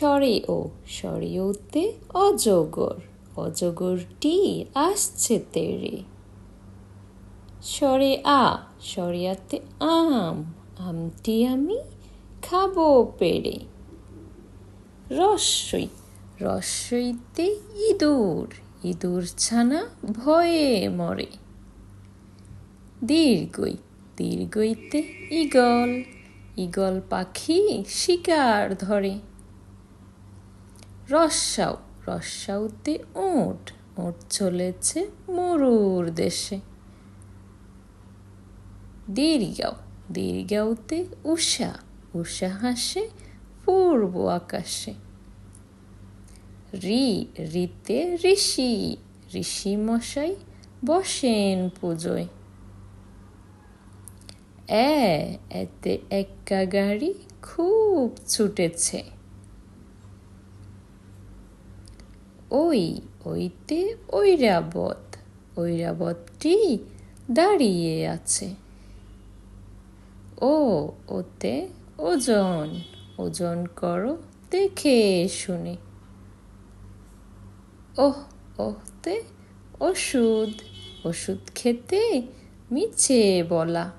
সরে ও সরে অজগর অজগরটি আসছে তেরে। সরে আ সরিয়াতে আম, আমটি আমি খাব পেরে। রস্যই, রস্যইতে ইঁদুর ইঁদুর ছানা ভয়ে মরে। দীর্ঘই, দীর্ঘইতে ইগল ইগল পাখি শিকার ধরে। রস্যাও রস্যাউতে ওট ওট চলেছে মরুর দেশে। দীর্ঘাও দীর্ঘাউতে উষা উষা হাসে পূর্ব আকাশে। রি, রিতে ঋষি ঋষি মশাই বসেন পুজোয়। এতে একা গাড়ি খুব ছুটেছে। ওই, ওইতে ঐরাবত, ঐরাবতটি দাঁড়িয়ে আছে। ও, ওতে ওজন ওজন করো দেখে শুনে। ওহ ওহতে ওষুধ ওষুধ খেতে মিছে বলা।